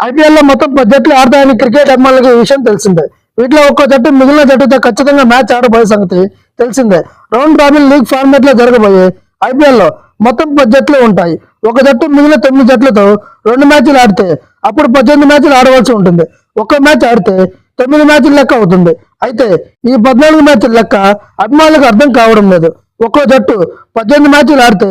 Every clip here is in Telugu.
ఐపీఎల్లో మొత్తం పది జట్లు ఆడతాయని క్రికెట్ అభిమానులకు ఈ విషయం తెలిసిందే. వీటిలో ఒక్కో జట్టు మిగిలిన జట్టుతో ఖచ్చితంగా మ్యాచ్ ఆడబోయే సంగతి తెలిసిందే. రౌండ్ రాబిన్ లీగ్ ఫార్మాట్లో జరగబోయే ఐపీఎల్లో మొత్తం పది జట్లు ఉంటాయి. ఒక జట్టు మిగిలిన తొమ్మిది జట్లతో రెండు మ్యాచ్లు ఆడితే అప్పుడు పద్దెనిమిది మ్యాచ్లు ఆడవలసి ఉంటుంది. ఒక్క మ్యాచ్ ఆడితే తొమ్మిది మ్యాచ్ల లెక్క అవుతుంది. అయితే ఈ పద్నాలుగు మ్యాచ్ల లెక్క అభిమానులకు అర్థం కావడం లేదు. ఒక్కో జట్టు పద్దెనిమిది మ్యాచ్లు ఆడితే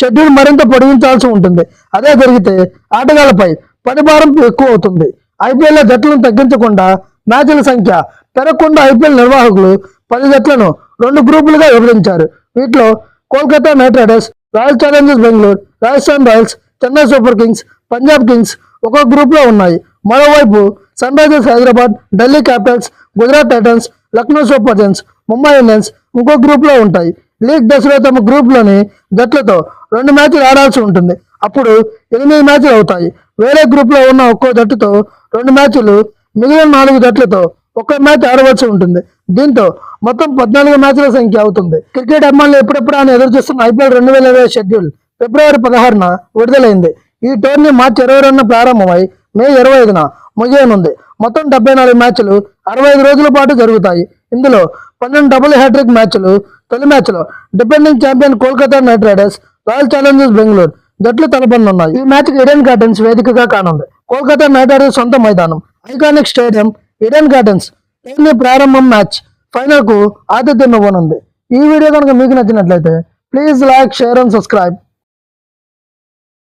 షెడ్యూల్ మరింత పొడిగించాల్సి ఉంటుంది. అదే జరిగితే ఆటగాళ్ళపై పరిభారం ఎక్కువ అవుతుంది ఐపీఎల్లో జట్లను తగ్గించకుండా మ్యాచ్ల సంఖ్య పెరగకుండా ఐపీఎల్ నిర్వాహకులు పది జట్లను రెండు గ్రూపులుగా విభజించారు. వీటిలో Kolkata Knight Riders Royal Challengers Bengaluru Rajasthan Royals Chennai Super Kings Punjab Kings ఒక గ్రూప్లో ఉన్నాయి. మరోవైపు Sunrisers Hyderabad Delhi Capitals Gujarat Titans Lucknow Super Giants Mumbai Indians ఇంకో గ్రూప్లో ఉంటాయి. లీగ్ దశలో తమ గ్రూప్లోని జట్లతో రెండు మ్యాచ్లు ఆడాల్సి ఉంటుంది. అప్పుడు ఎనిమిది మ్యాచ్లు అవుతాయి. వేరే గ్రూప్లో ఉన్న ఒక్కో జట్టుతో రెండు మ్యాచ్లు మిగిలిన నాలుగు జట్లతో ఒక్క మ్యాచ్ ఆడవలసి ఉంటుంది. దీంతో మొత్తం పద్నాలుగు మ్యాచ్ల సంఖ్య అవుతుంది. క్రికెట్ అమ్మాయిలు ఎప్పుడెప్పుడు అని ఎదురు చూస్తున్న ఐపీఎల్ రెండు వేల ఇరవై షెడ్యూల్ ఫిబ్రవరి పదహారున విడుదలైంది. ఈ టోర్నీ మార్చి ఇరవై రెండున ప్రారంభమై మే ఇరవై ఐదున ముగియనుంది. మొత్తం డెబ్బై నాలుగు మ్యాచ్లు అరవై ఐదు రోజుల పాటు జరుగుతాయి. ఇందులో పన్నెండు డబుల్ హ్యాట్రిక్ మ్యాచ్లు తొలి మ్యాచ్లో defending champion Kolkata Knight Riders Royal Challengers Bengaluru జట్లు తలపనున్నాయి ఈ మ్యాచ్ ఇడెన్ గార్డెన్స్ వేదికగా కానుంది. కోల్కతా నైట్ రైడర్స్ సొంత మైదానం. Iconic stadium Eden Gardens tourney ప్రారంభం మ్యాచ్. ఫైనల్కు ఆతిథ్యం ఇవ్వనుంది. ఈ వీడియో కనుక మీకు నచ్చినట్లయితే please like share and subscribe.